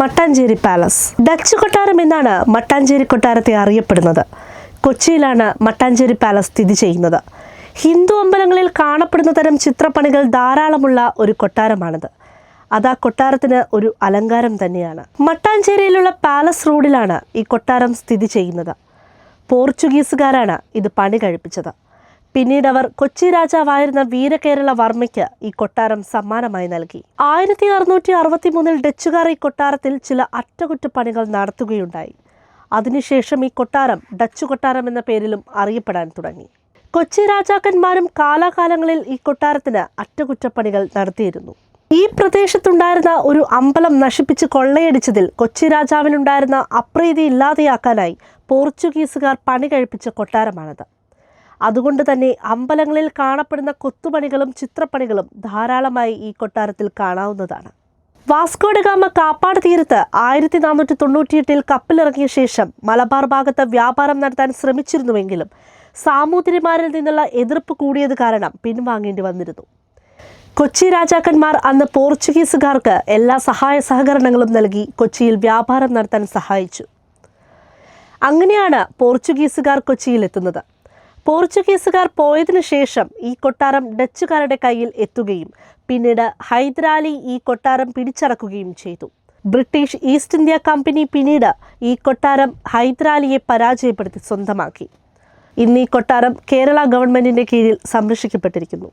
Mattancherry palace. Dutch കൊട്ടാരം എന്നാണ് മട്ടാഞ്ചേരി കൊട്ടാരത്തെ അറിയപ്പെടുന്നത്. കൊച്ചിയിലാണ് മട്ടാഞ്ചേരി പാലസ് സ്ഥിതി ചെയ്യുന്നത്. ഹിന്ദു അമ്പലങ്ങളിൽ കാണപ്പെടുന്ന തരം ചിത്രപ്പണികൾ ധാരാളമുള്ള ഒരു കൊട്ടാരമാണിത്. അത് ആ കൊട്ടാരത്തിന് ഒരു അലങ്കാരം തന്നെയാണ്. മട്ടാഞ്ചേരിയിലുള്ള പാലസ് റോഡിലാണ് ഈ കൊട്ടാരം സ്ഥിതി ചെയ്യുന്നത്. പോർച്ചുഗീസുകാരാണ് ഇത് പണി കഴിപ്പിച്ചത്. പിന്നീട് അവർ കൊച്ചി രാജാവായിരുന്ന വീരകേരള വർമ്മയ്ക്ക് ഈ കൊട്ടാരം സമ്മാനമായി നൽകി. ആയിരത്തി അറുന്നൂറ്റി അറുപത്തി മൂന്നിൽ ഡച്ചുകാർ ഈ കൊട്ടാരത്തിൽ ചില അറ്റകുറ്റപ്പണികൾ നടത്തുകയുണ്ടായി. അതിനുശേഷം ഈ കൊട്ടാരം ഡച്ചു കൊട്ടാരം എന്ന പേരിലും അറിയപ്പെടാൻ തുടങ്ങി. കൊച്ചി രാജാക്കന്മാരും കാലാകാലങ്ങളിൽ ഈ കൊട്ടാരത്തിന് അറ്റകുറ്റപ്പണികൾ നടത്തിയിരുന്നു. ഈ പ്രദേശത്തുണ്ടായിരുന്ന ഒരു അമ്പലം നശിപ്പിച്ച് കൊള്ളയടിച്ചതിൽ കൊച്ചി രാജാവിനുണ്ടായിരുന്ന അപ്രീതി ഇല്ലാതെയാക്കാനായി പോർച്ചുഗീസുകാർ പണി കഴിപ്പിച്ച കൊട്ടാരമാണിത്. അതുകൊണ്ട് തന്നെ അമ്പലങ്ങളിൽ കാണപ്പെടുന്ന കൊത്തുപണികളും ചിത്രപ്പണികളും ധാരാളമായി ഈ കൊട്ടാരത്തിൽ കാണാവുന്നതാണ്. വാസ്കോഡഗാമ കാപ്പാട് തീരത്ത് ആയിരത്തി നാനൂറ്റി തൊണ്ണൂറ്റിയെട്ടിൽ കപ്പലിറങ്ങിയ ശേഷം മലബാർ ഭാഗത്ത് വ്യാപാരം നടത്താൻ ശ്രമിച്ചിരുന്നുവെങ്കിലും സാമൂതിരിമാരിൽ നിന്നുള്ള എതിർപ്പ് കൂടിയത് കാരണം പിൻവാങ്ങേണ്ടി വന്നിരുന്നു. കൊച്ചി രാജാക്കന്മാർ അന്ന് പോർച്ചുഗീസുകാർക്ക് എല്ലാ സഹായ സഹകരണങ്ങളും നൽകി കൊച്ചിയിൽ വ്യാപാരം നടത്താൻ സഹായിച്ചു. അങ്ങനെയാണ് പോർച്ചുഗീസുകാർ കൊച്ചിയിൽ എത്തുന്നത്. പോർച്ചുഗീസുകാർ പോയതിനു ശേഷം ഈ കൊട്ടാരം ഡച്ചുകാരുടെ കയ്യിൽ എത്തുകയും പിന്നീട് ഹൈദരാലി ഈ കൊട്ടാരം പിടിച്ചടക്കുകയും ചെയ്തു. ബ്രിട്ടീഷ് ഈസ്റ്റ് ഇന്ത്യ കമ്പനി പിന്നീട് ഈ കൊട്ടാരം ഹൈദരാലിയെ പരാജയപ്പെടുത്തി സ്വന്തമാക്കി. ഇന്ന് ഈ കൊട്ടാരം കേരള ഗവൺമെന്റിന്റെ കീഴിൽ സംരക്ഷിക്കപ്പെട്ടിരിക്കുന്നു.